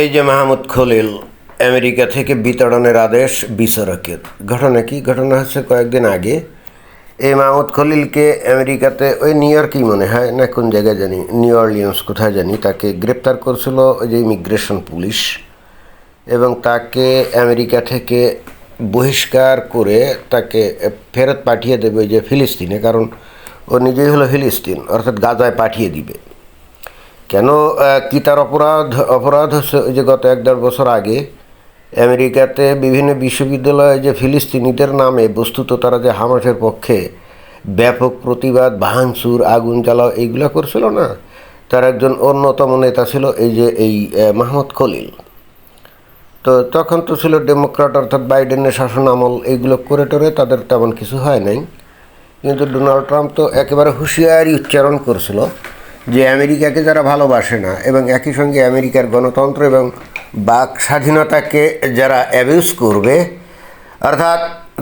এই যে মাহমুদ খলিল, আমেরিকা থেকে বিতরণের আদেশ বিচারকের ঘটনা কি? ঘটনা হচ্ছে কয়েকদিন আগে। এই মাহমুদ খলিলকে আমেরিকাতে, ওই নিউ ইয়র্কই মনে হয়, না কোন জায়গায় জানি, নিউ অর্লিয়ান্স কোথায় জানি, তাকে গ্রেপ্তার করছিল ওই যে ইমিগ্রেশন পুলিশ এবং তাকে আমেরিকা থেকে বহিষ্কার করে তাকে ফেরত পাঠিয়ে দেবে ওই যে ফিলিস্তিনে, কারণ ও নিজেই হলো ফিলিস্তিন, অর্থাৎ গাজায় পাঠিয়ে দিবে। কেন কি তার অপরাধ অপরাধ হচ্ছে যে গত এক দেড় বছর আগে আমেরিকাতে বিভিন্ন বিশ্ববিদ্যালয়ে যে ফিলিস্তিনিদের নামে বস্তুত তারা যে হামাসের পক্ষে ব্যাপক প্রতিবাদ, ভাঙচুর, আগুন জ্বালাও, এইগুলো করছিল না? তার একজন অন্যতম নেতা ছিল এই যে এই মাহমুদ খলিল। তো তখন তো ছিল ডেমোক্রাট অর্থাৎ বাইডেনের শাসন আমল, এইগুলো করে টরে তাদের তেমন কিছু হয় নাই। কিন্তু ডোনাল্ড ট্রাম্প তো একেবারে হুঁশিয়ারি উচ্চারণ করছিল। যে আমেরিকাকে যারা ভালোবাসে না এবং একই সঙ্গে আমেরিকার গণতন্ত্র এবং বাক স্বাধীনতাকে যারা অ্যাবিউজ করবে, অর্থাৎ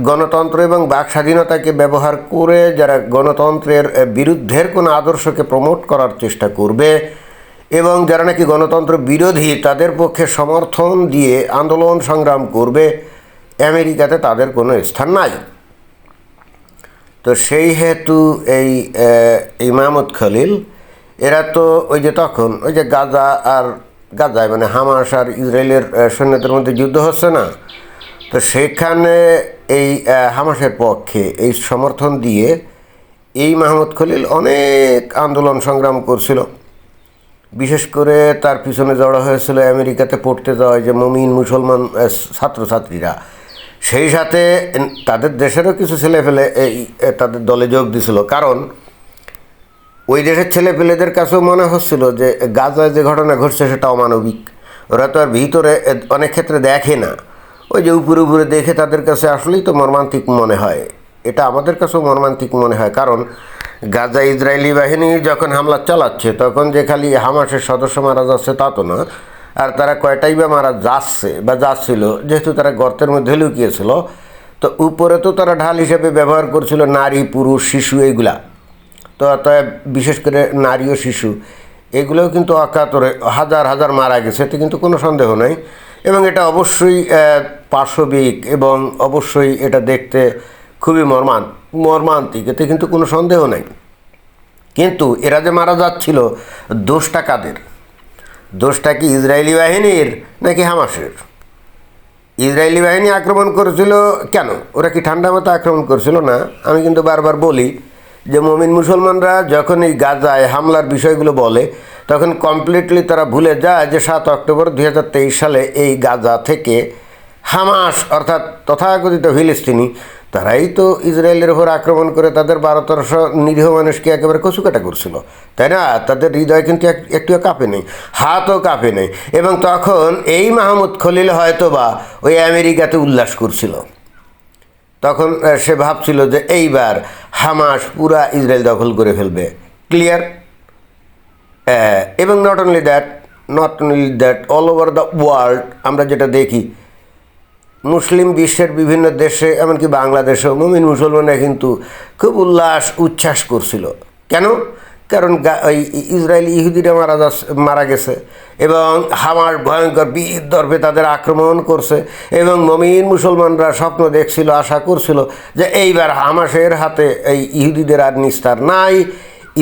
গণতন্ত্র এবং বাক স্বাধীনতাকে ব্যবহার করে যারা গণতন্ত্রের বিরুদ্ধের কোনো আদর্শকে প্রমোট করার চেষ্টা করবে এবং যারা নাকি গণতন্ত্র বিরোধী তাদের পক্ষে সমর্থন দিয়ে আন্দোলন সংগ্রাম করবে, আমেরিকাতে তাদের কোনো স্থান নাই। তো সেই হেতু এই ইমামত খলিল এরা তো ওই যে তখন, ওই যে গাজা আর গাজায় মানে হামাস আর ইসরায়েলের সৈন্যদের মধ্যে যুদ্ধ হচ্ছে না? তো সেখানে এই হামাসের পক্ষে এই সমর্থন দিয়ে এই মাহমুদ খলিল অনেক আন্দোলন সংগ্রাম করছিল। বিশেষ করে তার পিছনে জড়ো হয়েছিল আমেরিকাতে পড়তে যাওয়া যে মমিন মুসলমান ছাত্রছাত্রীরা। সেই সাথে তাদের দেশেরও কিছু ছেলে ফেলে এই তাদের দলে যোগ দিছিল। কারণ ওই দেশের ছেলে পেলেদের কাছেও মনে হচ্ছিল যে গাজায় যে ঘটনা ঘটছে সেটা অমানবিক। ওরা তো আর ভিতরে অনেক ক্ষেত্রে দেখে না। ওই যে উপরে উপরে দেখে তাদের কাছে আসলেই তো মর্মান্তিক মনে হয়। এটা আমাদের কাছেও মর্মান্তিক মনে হয়। কারণ গাজা ইসরায়েলি বাহিনী যখন হামলা চালাচ্ছে, তখন যে খালি হামাসের সদস্য মারা যাচ্ছে তা তো না। আর তারা কয়টাই বা মারা যাচ্ছে বা যাচ্ছিল, যেহেতু তারা গর্তের মধ্যে লুকিয়েছিল, তো উপরে তো তারা ঢাল হিসেবে ব্যবহার করছিল, নারী, পুরুষ, শিশু, এইগুলা। তো অতএব বিশেষ করে নারী ও শিশু, এগুলোও কিন্তু অকাতরে হাজার হাজার মারা গেছে, এতে কিন্তু কোনো সন্দেহ নেই। এবং এটা অবশ্যই পাশবিক এবং অবশ্যই এটা দেখতে খুবই মর্মান, মর্মান্তিক, এতে কিন্তু কোনো সন্দেহ নেই। কিন্তু এরা যে মারা যাচ্ছিল, দোষটা কাদের? দোষটা কি ইসরায়েলি বাহিনীর নাকি হামাসের? ইসরায়েলি বাহিনী আক্রমণ করেছিল কেন? ওরা কি ঠান্ডা মতো আক্রমণ করেছিল? না, আমি কিন্তু বারবার বলি যে মমিন মুসলমানরা যখন এই গাজায় হামলার বিষয়গুলো বলে, তখন কমপ্লিটলি তারা ভুলে যায় যে সাত অক্টোবর দুই হাজার তেইশ সালে এই গাজা থেকে হামাস, অর্থাৎ তথাকথিত ফিলিস্তিনি, তারাই তো ইসরায়েলের উপর আক্রমণ করে তাদের বারো তেরোশো নিরীহ মানুষকে একেবারে কচুকাটা করছিল। তাই না? তাদের হৃদয় কিন্তু এক- একটুও কাঁপে নেই, হাতও কাঁপে নেই। এবং তখন এই মাহমুদ খলিল হয়তো বা ওই আমেরিকাতে উল্লাস করছিল। তখন সে ভাবছিল যে এইবার হামাস পুরা ইসরায়েল দখল করে ফেলবে। ক্লিয়ার এবং not only that not only that all over the world আমরা যেটা দেখি, মুসলিম বিশ্বের বিভিন্ন দেশে, এমনকি বাংলাদেশেও মুমিন মুসলমানরা কিন্তু খুব উল্লাস, উচ্ছ্বাস করছিল। কেন? কারণ ওই ইসরায়েলি ইহুদিরা মারা যাচ্ছে মারা গেছে। এবং হামার ভয়ঙ্কর বীর দর্ভে তাদের আক্রমণ করছে। এবং মমিন মুসলমানরা স্বপ্ন দেখছিল, আশা করছিল যে এইবার হামাসের হাতে এই ইহুদিদের আর নিস্তার নাই।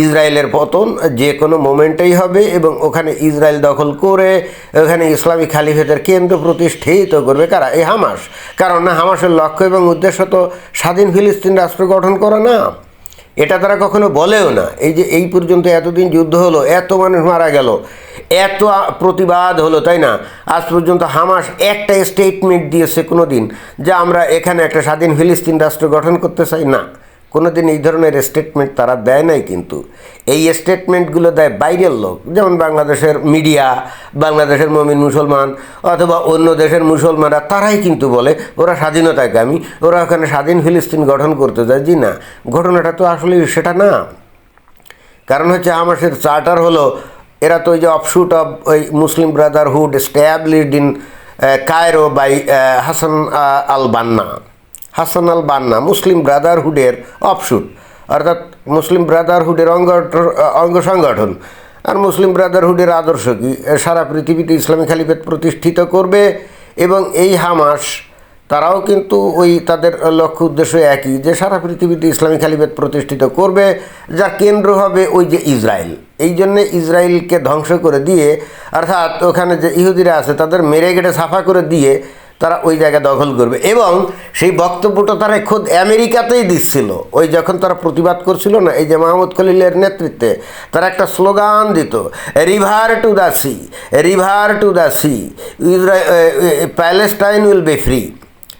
ইসরায়েলের পতন যে কোনো মোমেন্টেই হবে এবং ওখানে ইসরায়েল দখল করে ওখানে ইসলামী খালিফেদের কেন্দ্র প্রতিষ্ঠিত করবে কারা? এই হামাস। কারণ না, হামাসের লক্ষ্য এবং উদ্দেশ্য তো স্বাধীন ফিলিস্তিন রাষ্ট্র গঠন করা না। এটা তারা কখনো বলেও না। এই যে এই পর্যন্ত এতদিন যুদ্ধ হলো, এত মানুষ মারা গেল, এত প্রতিবাদ হলো, তাই না? আজ পর্যন্ত হামাস একটা স্টেটমেন্ট দিয়েছে কোনো দিন যে আমরা এখানে একটা স্বাধীন ফিলিস্তিন রাষ্ট্র গঠন করতে চাই না। কোনোদিন এই ধরনের স্টেটমেন্ট তারা দেয় নাই কিন্তু। এই স্টেটমেন্টগুলো দেয় বাইরের লোক, যেমন বাংলাদেশের মিডিয়া বাংলাদেশের মমিন মুসলমান, অথবা অন্য দেশের মুসলমানরা, তারাই কিন্তু বলে, ওরা স্বাধীনতাকামী ওরা ওখানে স্বাধীন ফিলিস্তিন গঠন করতে যায় জি না, ঘটনাটা তো আসলে সেটা না। কারণ হচ্ছে হামাসের চার্টার হলো, এরা তো ওই যে অফশুট অফ ওই Muslim Brotherhood established in Cairo by Hasan al Banna Hasan al বান্না, মুসলিম ব্রাদারহুডের অফশুট অর্থাৎ মুসলিম ব্রাদারহুডের অঙ্গ অঙ্গ সংগঠন। আর মুসলিম ব্রাদারহুডের আদর্শ কি? সারা পৃথিবীতে ইসলামী খালিফেত প্রতিষ্ঠিত করবে এবং এই হামাস, তারাও কিন্তু ওই তাদের লক্ষ্য উদ্দেশ্য একই, যে সারা পৃথিবীতে ইসলামী খালিফেত প্রতিষ্ঠিত করবে যা কেন্দ্র হবে ওই যে ইসরায়েল। এই জন্যে ইসরায়েলকে ধ্বংস করে দিয়ে, অর্থাৎ ওখানে যে ইহুদিরা আছে, তাদের মেরে গেটে সাফা করে দিয়ে তারা ওই জায়গা দখল করবে। এবং সেই বক্তব্যটা তারা খোদ আমেরিকাতেই দিচ্ছিল। ওই যখন তারা প্রতিবাদ করছিল না, এই যে মাহমুদ খলিলের নেতৃত্বে, তারা একটা স্লোগান দিত river to the sea river to the sea Palestine will be free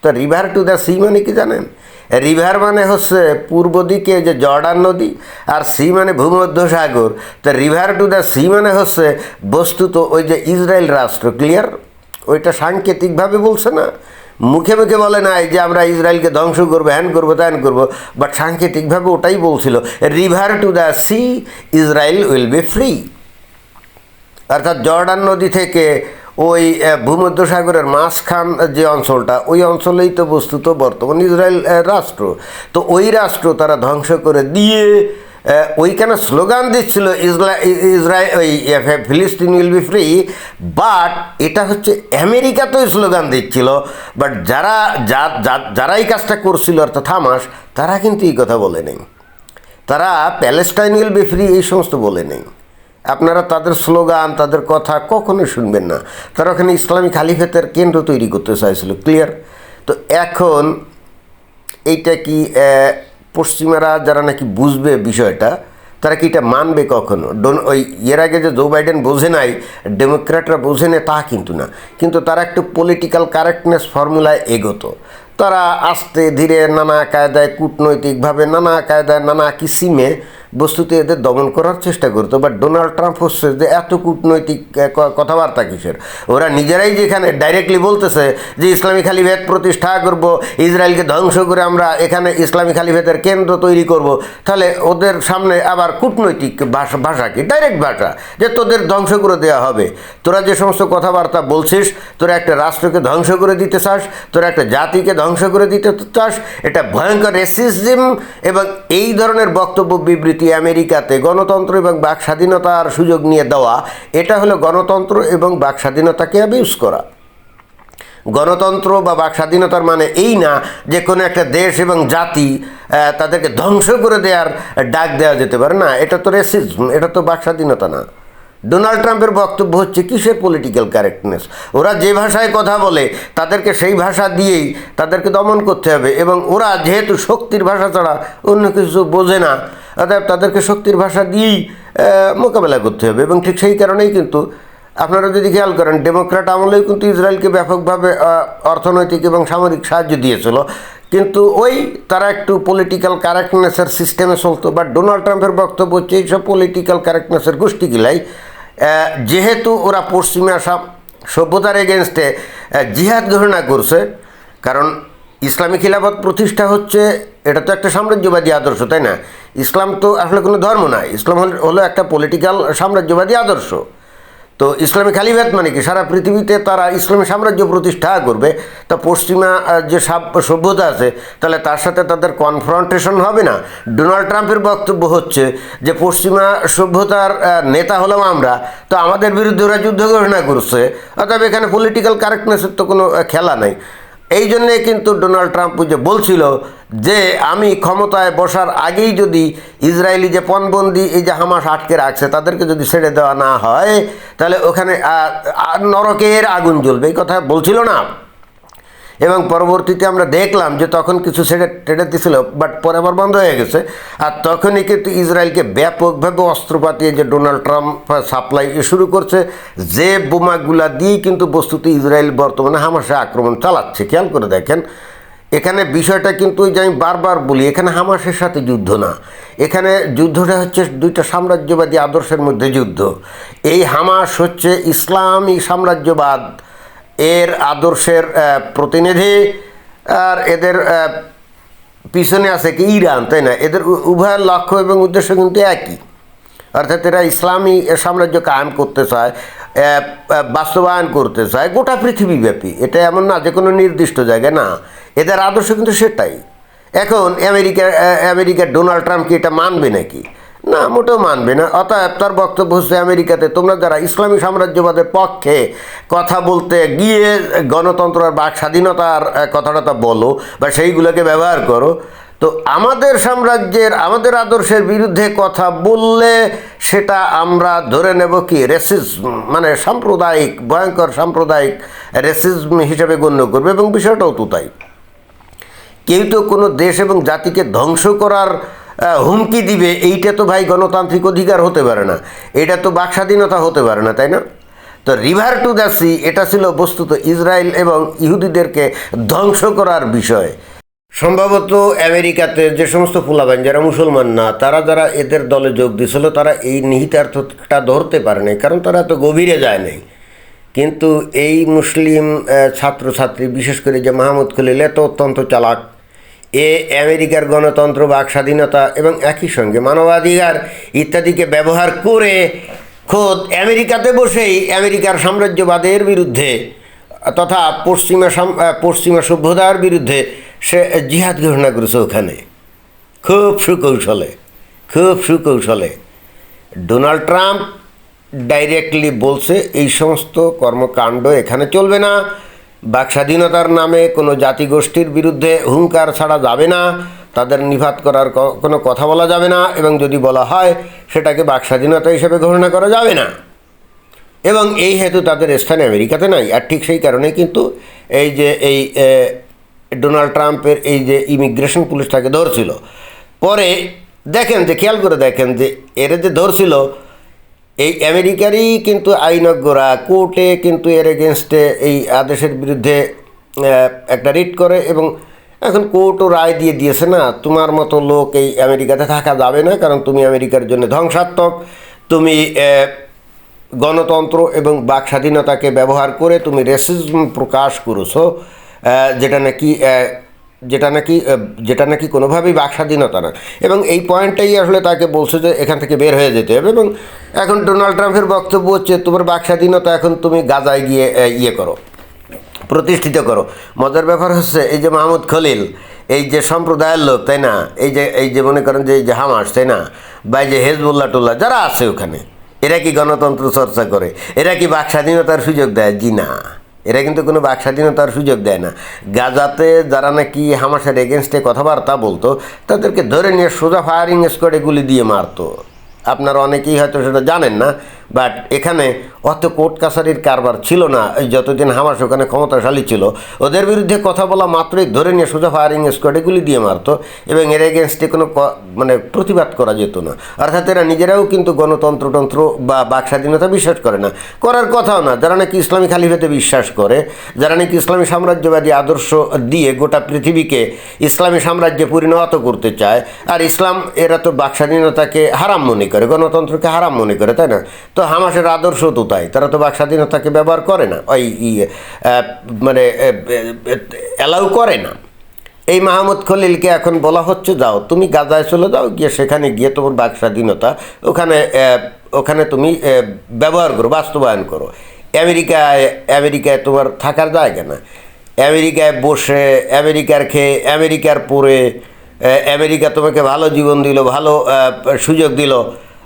তো রিভার টু দ্য সি মানে কি জানেন? রিভার মানে হচ্ছে পূর্ব দিকে যে জর্ডান নদী, আর সি মানে ভূমধ্য সাগর তো রিভার টু দ্য সি মানে হচ্ছে বস্তুত ওই যে ইসরায়েল রাষ্ট্র ক্লিয়ার ওইটা সাংকেতিকভাবে বলছে না। মুখে মুখে বলে নাই যে আমরা ইসরায়েলকে ধ্বংস করব, হ্যান করব, ত্যান করব। বাট সাংকেতিকভাবে ওটাই বলছিল river to the sea Israel will be free অর্থাৎ জর্ডান নদী থেকে ওই ভূমধ্যসাগরের মাঝখান যে অঞ্চলটা, ওই অঞ্চলেই তো বস্তুত বর্তমান ইসরায়েল রাষ্ট্র। তো ওই রাষ্ট্র তারা ধ্বংস করে দিয়ে ওইখানে স্লোগান দিচ্ছিল, ইসরা ইসরায়েল ওই ফিলিস্তিন উইল বি ফ্রি। বাট এটা হচ্ছে আমেরিকাতেও স্লোগান দিচ্ছিল, বাট যারা যারা এই কাজটা করছিল, অর্থাৎ হামাস, তারা কিন্তু এই কথা বলে নেই তারা প্যালেস্টাইন উইল বি ফ্রি এই সমস্ত বলে নেই আপনারা তাদের স্লোগান, তাদের কথা কখনোই শুনবেন না। তারা ওখানে ইসলামী খালিফেতের কেন্দ্র তৈরি করতে চাইছিল, ক্লিয়ার? তো এখন এইটা কি পশ্চিমারা যারা নাকি বুঝবে বিষয়টা, তারা কি এটা মানবে কখনো? ডোন ওই এর আগে যে জো বাইডেন বোঝে নাই, ডেমোক্র্যাটরা বোঝে না, তা কিন্তু না। কিন্তু তারা একটু পলিটিক্যাল কারেক্টনেস ফর্মুলায় এগোতো। তারা আস্তে ধীরে নানা কায়দায় কূটনৈতিকভাবে, নানা কায়দায় নানা কিসিমে বস্তুত এদের দমন করার চেষ্টা করতো বাট ডোনাল্ড ট্রাম্প হচ্ছে যে এত কূটনৈতিক কথাবার্তা কিসের? ওরা নিজেরাই যেখানে ডাইরেক্টলি বলতেছে যে ইসলামী খালিভেদ প্রতিষ্ঠা করব, ইসরায়েলকে ধ্বংস করে আমরা এখানে ইসলামী খালিভেদের কেন্দ্র তৈরি করব। তাহলে ওদের সামনে আবার কূটনৈতিক ভাষা ভাষা কি? ডাইরেক্ট ভাষা, যে তোদের ধ্বংস করে দেওয়া হবে। তোরা যে সমস্ত কথাবার্তা বলছিস, তোরা একটা রাষ্ট্রকে ধ্বংস করে দিতে চাস, তোরা একটা জাতিকে ধ্বংস করে দিতে চাস, এটা ভয়ঙ্কর রেসিজম এবং এই ধরনের বক্তব্য বিবৃতি আমেরিকাতে গণতন্ত্র এবং বাক স্বাধীনতার সুযোগ নিয়ে দেওয়া? এটা হলো গণতন্ত্র এবং বাক স্বাধীনতাকে অ্যাবিউজ করা। গণতন্ত্র বা বাক স্বাধীনতার মানে এই না যে কোনো একটা দেশ এবং জাতি তাদেরকে ধ্বংস করে দেওয়ার ডাক দেওয়া যেতে পারে। না, এটা তো রেসিজম এটা তো বাক স্বাধীনতা না। ডোনাল্ড ট্রাম্পের বক্তব্য হচ্ছে কিসের পলিটিক্যাল কারেক্টনেস ওরা যে ভাষায় কথা বলে তাদেরকে সেই ভাষা দিয়েই তাদেরকে দমন করতে হবে এবং ওরা যেহেতু শক্তির ভাষা ছাড়া অন্য কিছু বোঝে না অতএব তাদেরকে শক্তির ভাষা দিয়েই মোকাবেলা করতে হবে এবং ঠিক সেই কারণেই কিন্তু আপনারা যদি খেয়াল করেন ডেমোক্র্যাট আমলেও কিন্তু ইসরায়েলকে ব্যাপকভাবে অর্থনৈতিক এবং সামরিক সাহায্য দিয়েছিল। কিন্তু ওই তারা একটু পলিটিক্যাল কারেক্টনেসের সিস্টেমে চলতো বা ডোনাল্ড ট্রাম্পের বক্তব্য হচ্ছে এইসব পলিটিক্যাল কারেক্টনেসের গোষ্ঠী গিলাই আহ, যেহেতু ওরা পশ্চিমা সব- সভ্যতার এগেনস্টে জিহাদ ঘোষণা করছে, কারণ ইসলামী খিলাফত প্রতিষ্ঠা হচ্ছে, এটা তো একটা সাম্রাজ্যবাদী আদর্শ, তাই না? ইসলাম তো আসলে কোনো ধর্ম না, ইসলাম হল- হলো একটা পলিটিক্যাল সাম্রাজ্যবাদী আদর্শ। তো ইসলামী খালিফাত মানে কি? সারা পৃথিবীতে তারা ইসলামী সাম্রাজ্য প্রতিষ্ঠা করবে, তা পশ্চিমা যে সভ্যতা আছে, তাহলে তার সাথে তাদের কনফ্রন্টেশন হবে না? ডোনাল্ড ট্রাম্পের বক্তব্য হচ্ছে যে পশ্চিমা সভ্যতার নেতা হলাম আমরা, তো আমাদের বিরুদ্ধে ওরা যুদ্ধ ঘোষণা করছে অর্থাৎ এখানে পলিটিক্যাল কারেক্টনেসের তো কোনো খেলা নাই। এই জন্যে কিন্তু ডোনাল্ড ট্রাম্প যে বলছিল যে আমি ক্ষমতায় বসার আগেই যদি ইসরায়েলি যে পণবন্দি, এই যে হামাস আটকে রাখছে, তাদেরকে যদি ছেড়ে দেওয়া না হয়, তাহলে ওখানে নরকের আগুন জ্বলবে। এই কথা বলছিল না। এবং পরবর্তীতে আমরা দেখলাম যে তখন কিছু ছেড়ে টেড়ে দিছিল বাট পরে আবার বন্ধ হয়ে গেছে। আর তখনই কিন্তু ইসরায়েলকে ব্যাপকভাবে অস্ত্রপাতি যে ডোনাল্ড ট্রাম্প সাপ্লাই শুরু করছে, যে বোমাগুলা দিয়ে কিন্তু বস্তুতে ইসরায়েল বর্তমানে হামাসে আক্রমণ চালাচ্ছে। খেয়াল করে দেখেন, এখানে বিষয়টা কিন্তু যে আমি বারবার বলি, এখানে হামাসের সাথে যুদ্ধ না। এখানে যুদ্ধটা হচ্ছে দুইটা সাম্রাজ্যবাদী আদর্শের মধ্যে যুদ্ধ। এই হামাস হচ্ছে ইসলামী সাম্রাজ্যবাদ। এর আদর্শের প্রতিনিধি। আর এদের পিছনে আছে কি ইরান, তাই না? এদের উভয়ের লক্ষ্য এবং উদ্দেশ্য কিন্তু একই। অর্থাৎ এরা ইসলামী সাম্রাজ্য কায়েম করতে চায় বাস্তবায়ন করতে চায়, গোটা পৃথিবীব্যাপী। এটা এমন না যে কোনো নির্দিষ্ট জায়গায়, না। এদের আদর্শ কিন্তু সেটাই। এখন আমেরিকা আমেরিকার ডোনাল্ড ট্রাম্প কি এটা মানবে নাকি? না, মোটেও মানবে না। অতএব তার বক্তব্য হচ্ছে আমেরিকাতে, তোমরা যারা ইসলামী সাম্রাজ্যবাদের পক্ষে কথা বলতে গিয়ে গণতন্ত্র আর বাক স্বাধীনতার কথাটা বলো বা সেইগুলোকে ব্যবহার করো, তো আমাদের সাম্রাজ্যের, আমাদের আদর্শের বিরুদ্ধে কথা বললে সেটা আমরা ধরে নেব কি? রেসিজম মানে সাম্প্রদায়িক, ভয়ঙ্কর সাম্প্রদায়িক রেসিজম হিসেবে গণ্য করবে এবং বিষয়টাও তো তাই। কেউ তো কোনো দেশ এবং জাতিকে ধ্বংস করার হুমকি দিবে, এইটা তো ভাই গণতান্ত্রিক অধিকার হতে পারে না। এটা তো বাক স্বাধীনতা হতে পারে না, তাই না? তো রিভার টু দ্য সি এটা ছিল বস্তুত ইসরায়েল এবং ইহুদিদেরকে ধ্বংস করার বিষয়। সম্ভবত আমেরিকাতে যে সমস্ত ফুলাবান, যারা মুসলমান না, তারা যারা এদের দলে যোগ দিয়েছিল, তারা এই নিহিতার্থটা ধরতে পারে নাই, কারণ তারা তো গভীরে যায় নাই। কিন্তু এই মুসলিম ছাত্রছাত্রী, বিশেষ করে যে মাহমুদ খলিল এত অত্যন্ত চালাক। এ আমেরিকার গণতন্ত্র, বাক স্বাধীনতা এবং একই সঙ্গে মানবাধিকার ইত্যাদিকে ব্যবহার করে খোদ আমেরিকাতে বসেই আমেরিকার সাম্রাজ্যবাদের বিরুদ্ধে তথা পশ্চিমা পশ্চিমা সভ্যতার বিরুদ্ধে সে জিহাদ ঘোষণা করেছে ওখানে। খুব সুকৌশলে খুব সুকৌশলে। ডোনাল্ড ট্রাম্প ডাইরেক্টলি বলছে, এই সমস্ত কর্মকাণ্ড এখানে চলবে না। বাক স্বাধীনতার নামে কোনো জাতিগোষ্ঠীর বিরুদ্ধে হুঙ্কার ছাড়া যাবে না, তাদের নিভাত করার কোনো কথা বলা যাবে না এবং যদি বলা হয়, সেটাকে বাক স্বাধীনতা হিসেবে ঘোষণা করা যাবে না। এবং এই হেতু তাদের স্থান আমেরিকাতে নাই। আর ঠিক সেই কারণে কিন্তু এই যে এই ডোনাল্ড ট্রাম্পের এই যে ইমিগ্রেশন পুলিশ তাকে ধরছিল। পরে দেখেন যে, খেয়াল করে দেখেন যে, এর যে ধরছিল এই আমেরিকারই কিন্তু আইনজ্ঞরা কোর্টে কিন্তু এর এগেনস্টে এই আদেশের বিরুদ্ধে একটা রিট করে এবং এখন কোর্টও রায় দিয়ে দিয়েছে, না, তোমার মতো লোক এই আমেরিকাতে থাকা যাবে না, কারণ তুমি আমেরিকার জন্য ধ্বংসাত্মক। তুমি গণতন্ত্র এবং বাক স্বাধীনতাকে ব্যবহার করে তুমি রেসিজম প্রকাশ করেছ যেটা নাকি যেটা নাকি যেটা নাকি কোনোভাবেই বাক স্বাধীনতা না। এবং এই পয়েন্টটাই আসলে তাকে বলছে যে এখান থেকে বের হয়ে যেতে হবে এবং এখন ডোনাল্ড ট্রাম্পের বক্তব্য হচ্ছে, তোমার বাক স্বাধীনতা এখন তুমি গাজায় গিয়ে ইয়ে করো, প্রতিষ্ঠিত করো। মজার ব্যাপার হচ্ছে, এই যে মাহমুদ খলিল, এই যে সম্প্রদায়ের লোক, তাই না? এই যে এই যে মনে করেন যে এই যে হামাস, তাই না? বা এই যে হেজবুল্লাহ টুল্লাহ, যারা আছে ওখানে, এরা কি গণতন্ত্র চর্চা করে? এরা কি বাক স্বাধীনতার সুযোগ দেয়? জি না। এরা কিন্তু কোনো বাক স্বাধীনতার সুযোগ দেয় না। গাজাতে যারা নাকি হামাসের এগেনস্টে কথাবার্তা বলতো, তাদেরকে ধরে নিয়ে সোজা ফায়ারিং স্কোয়াডে গুলি দিয়ে মারতো। আপনারা অনেকেই হয়তো সেটা জানেন না বাট এখানে অত কোর্ট কাছারির কারবার ছিল না। যতদিন হামাস ওখানে ক্ষমতাশালী ছিল, ওদের বিরুদ্ধে কথা বলা মাত্রই ধরে নিয়ে সোজা ফায়ারিং স্কোয়াডে গুলি দিয়ে মারতো এবং এর এগেনস্টে কোনো মানে প্রতিবাদ করা যেত না। অর্থাৎ এরা নিজেরাও কিন্তু গণতন্ত্রতন্ত্র বা বাক স্বাধীনতা বিশ্বাস করে না। করার কথাও না, যারা নাকি ইসলামী খালিফাতে বিশ্বাস করে, যারা নাকি ইসলামী সাম্রাজ্যবাদী আদর্শ দিয়ে গোটা পৃথিবীকে ইসলামী সাম্রাজ্যে পরিণত করতে চায়, আর ইসলাম এরা তো বাক স্বাধীনতাকে হারাম মনে করে, গণতন্ত্রকে হারাম মনে করে, তাই না? তো হামাসের আদর্শ তো তাই। তারা তো বাক স্বাধীনতাকে ব্যবহার করে না। ওই মানে অ্যালাউ করে না। এই মাহমুদ খলিলকে এখন বলা হচ্ছে, যাও, তুমি গাজায় চলে যাও, গিয়ে সেখানে গিয়ে তোমার বাক স্বাধীনতা ওখানে ওখানে তুমি ব্যবহার করো, বাস্তবায়ন করো। আমেরিকায় আমেরিকায় তোমার থাকার জায়গা না। আমেরিকায় বসে, আমেরিকার খেয়ে আমেরিকার পরে আমেরিকা তোমাকে ভালো জীবন দিল, ভালো সুযোগ দিল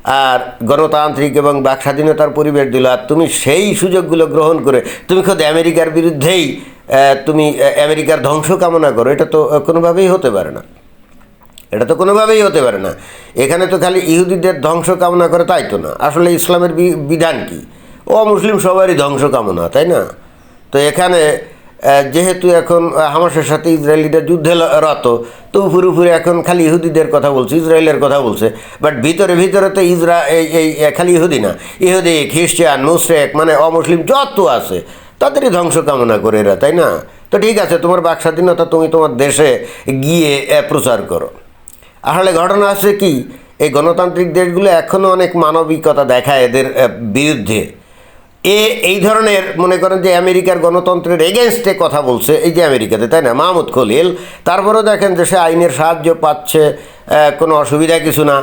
আর গণতান্ত্রিক এবং বাক স্বাধীনতার পরিবেশ দিল। আর তুমি সেই সুযোগগুলো গ্রহণ করে, তুমি খোদ আমেরিকার বিরুদ্ধেই তুমি আমেরিকার ধ্বংস কামনা করো, এটা তো কোনোভাবেই হতে পারে না। এটা তো কোনোভাবেই হতে পারে না। এখানে তো খালি ইহুদিদের ধ্বংস কামনা করে তাই তো না। আসলে ইসলামের বিধান কি? ও মুসলিম সবারই ধ্বংস কামনা, তাই না? তো এখানে যেহেতু এখন হামাসের সাথে ইসরায়েলিরা যুদ্ধে রত, তো উপরে উপরে এখন খালি ইহুদিদের কথা বলছে, ইসরায়েলের কথা বলছে। বাট ভিতরে ভিতরে তো ইসরা, এই খালি ইহুদি না। ইহুদি, খ্রিস্টান, মুসরেক মানে অমুসলিম যত আছে, তাদেরই ধ্বংস কামনা করে এরা, তাই না? তো ঠিক আছে, তোমার বাক স্বাধীনতা তুমি তোমার দেশে গিয়ে প্রচার করো। আসলে ঘটনা আছে কি, এই গণতান্ত্রিক দেশগুলো এখনও অনেক মানবিকতা দেখায় এদের বিরুদ্ধে। এ, এই ধরনের মনে করেন যে আমেরিকার গণতন্ত্রের এগেনস্টে কথা বলছে, এই যে আমেরিকাতে, তাই না? মাহমুদ খলিল, তারপরেও দেখেন যে সে আইনের সাহায্য পাচ্ছে কোনো অসুবিধা কিছু না।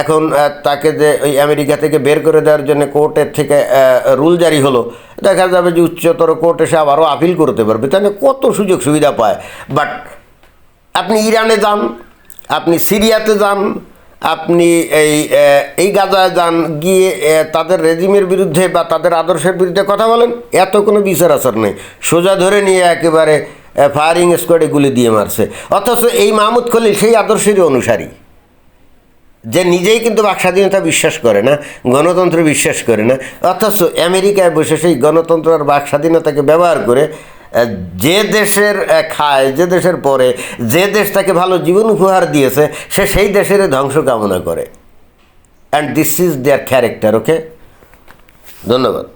এখন তাকে যে ওই আমেরিকা থেকে বের করে দেওয়ার জন্য কোর্টের থেকে রুল জারি হলো, দেখা যাবে যে উচ্চতর কোর্ট এসে আবারও আপিল করতে পারবে, তাই না? কত সুযোগ সুবিধা পায়। বাট আপনি ইরানে যান, আপনি সিরিয়াতে যান আপনি এই এই গাজায় যান, গিয়ে তাদের রেজিমের বিরুদ্ধে বা তাদের আদর্শের বিরুদ্ধে কথা বলেন, এত কোনো বিচার আচার নেই। সোজা ধরে নিয়ে একেবারে ফায়ারিং স্কোয়াডে গুলি দিয়ে মারছে। অথচ এই মাহমুদ খলিল সেই আদর্শেরই অনুসারী। যে নিজেই কিন্তু বাক স্বাধীনতা বিশ্বাস করে না, গণতন্ত্র বিশ্বাস করে না। অথচ আমেরিকায় বসে সেই গণতন্ত্র আর বাক স্বাধীনতাকে ব্যবহার করে যে দেশের খায়, যে দেশের পরে, যে দেশ তাকে ভালো জীবন উপহার দিয়েছে, সে সেই দেশের ধ্বংস কামনা করে। And this is their character okay ধন্যবাদ।